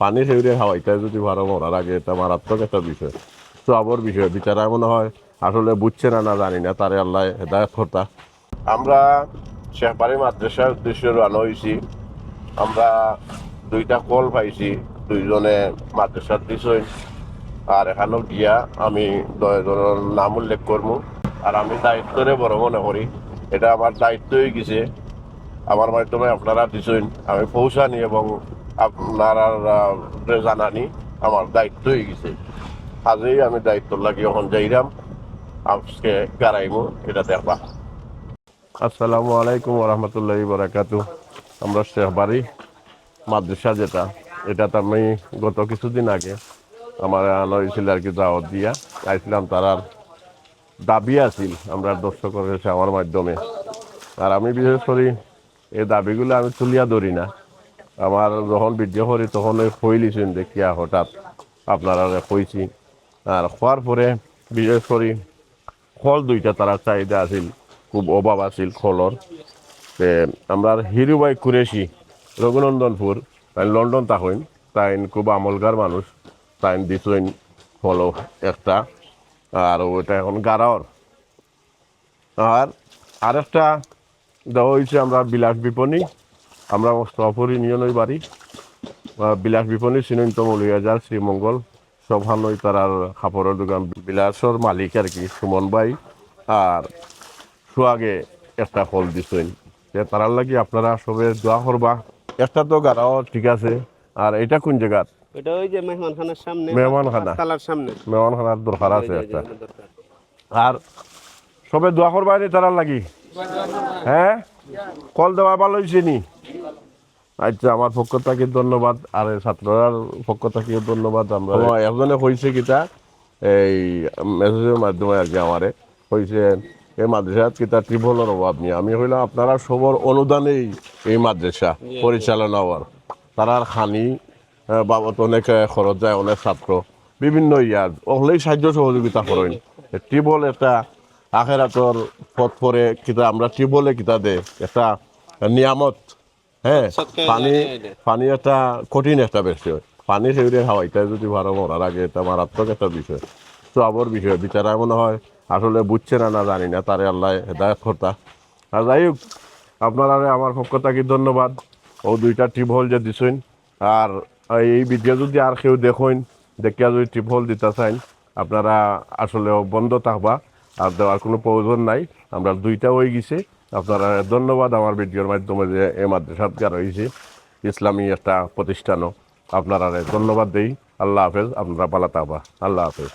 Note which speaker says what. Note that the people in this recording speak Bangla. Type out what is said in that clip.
Speaker 1: পানি সেউরে খাওয়াইতে যদি ভালো মরার আগে এটা মারাত্মক একটা বিষয়। সবর বিষয় বিচারা মনে হয়, আসলে বুঝছে না না জানি না তারে আল্লাহ হেদায়ত করতা আমরা শেখবাড়ি মাদ্রাসার উদ্দেশ্যে রানো হয়েছি আমরা দুইটা কল পাইছি, দুইজনে মাদ্রাসার দিছই আর এখানেও গিয়া আমি দশজনের নাম উল্লেখ করব আর আমি দায়িত্বরে বড় মনে করি এটা আমার দায়িত্ব হয়ে গেছে। আমার মাধ্যমে আপনারা দিছেন। আমি পৌঁছানি এবং আপনারা জানানি আমার দায়িত্ব হয়ে গেছে। আজই আমি দায়িত্ব লাগি এখন যাইরাম, আজকে গাড়াইমু, এটা দেখবা। আসসালামু আলাইকুম রহমতুল্লাহ বরাকাতু আমরা শেখবাড়ি মাদ্রাসা যেটা এটা তো আমি গত কিছুদিন আগে আমার আনা আর কি দাওয়াত দিয়া আইছিলাম তারার দাবি আছিল, আমরা দর্শক করেছে আমার মাধ্যমে। আর আমি বিশেষ করি, এই দাবিগুলো আমি তুলিয়া ধরি না। আমার যখন ভিডিও করি, তখন ওই হইলিছেন দেখিয়া হঠাৎ আপনারা কইছি। আর খোয়ার পরে বিশেষ করি ফল দুইটা তারা চাহিদা আছিল, খুব অভাব আছিল ফলর তে আমরা হিরুবাই কুরেশি, রঘুনন্দনপুর, তাই লন্ডন তাহইন তাই খুব আমলগার মানুষ, তাই দিছইন ফল একটা, আর ওটা এখন গারাওর। আর আরেকটা দেওয়া হয়েছে আমরা বিলাস বিপণী আমরা মোস্তফর ইউনিয়নের বাড়ি। বিলাস বিপণী সিনন্ত মৌলিয়াজার শ্রীমঙ্গল সভানই তার কাপড়ের দোকান। বিলাসর মালিক আর কি সুমন ভাই আর সুয়াগে একটা ফল দিছেন। তারার লাগি আপনারা সবে দোয়া করবা। একটা তো গাড়াও ঠিক আছে। আর এটা কোন জায়গার
Speaker 2: ওটা ওই যে মেহমানখানার সামনে
Speaker 1: মেহমানখানা।
Speaker 2: তালার সামনে।
Speaker 1: মেহমানখানার দরকার আছে একটা। আর সবে দোয়া করবা তারার লাগি? হ্যাঁ? কল দেওয়া ভালো হয়েছে নি? আচ্ছা আমার পক্ষ থেকে ধন্যবাদ, আর ছাত্ররার পক্ষ থেকে ধন্যবাদ, আমরা একজনে কইছে কিতা এই মেসেজের মাধ্যমে আর কি আমারে কইছে এই মাদ্রাসাত কিতা ত্রিভুলের অভাব নেই। আমি হইলাম আপনারা সবর অনুদানেই এই মাদ্রাসা পরিচালনা হওয়ার। তারার খানি বাবদ অনেক খরচ যায়, অনেক ছাত্র, বিভিন্ন ইয়ার ওগুলোই সাহায্য সহযোগিতা করেন। টিউবওয়েল একটা আখেরাতর পথ পরে কিতা আমরা টিউবওয়েলে কিতা দে, একটা নিয়ামত হ্যাঁ পানি
Speaker 2: এটা।
Speaker 1: পানি একটা কঠিন একটা বিষয়। পানি সেউরে খাওয়াইতে যদি ভালো মরার আগে এটা মারাত্মক একটা বিষয়। সবর বিষয় বিচারা মনে হয় আসলে বুঝছে না না জানি না তারে আল্লাহ হেদায়ত করতা। আর যাই হোক আপনারা আমার পক্ষ থেকে ধন্যবাদ। ও দুইটা টিউবওয়েল যে দিছেন। আর এই ভিডিও যদি আর কেউ দেখেন দেখিয়া যদি টিপ হল দিতে চান আপনারা আসলে বন্ধ থাকবা। আর দেওয়ার কোনো প্রয়োজন নাই। আমরা দুইটা হয়ে গেছে। আপনারা ধন্যবাদ আমার ভিডিওর মাধ্যমে যে এ মাদ্রাসাত রয়েছে হয়েছে ইসলামী একটা প্রতিষ্ঠানও, আপনারা ধন্যবাদ দেই। আল্লাহ হাফেজ, আপনারা পালা থাকবা আল্লাহ হাফেজ।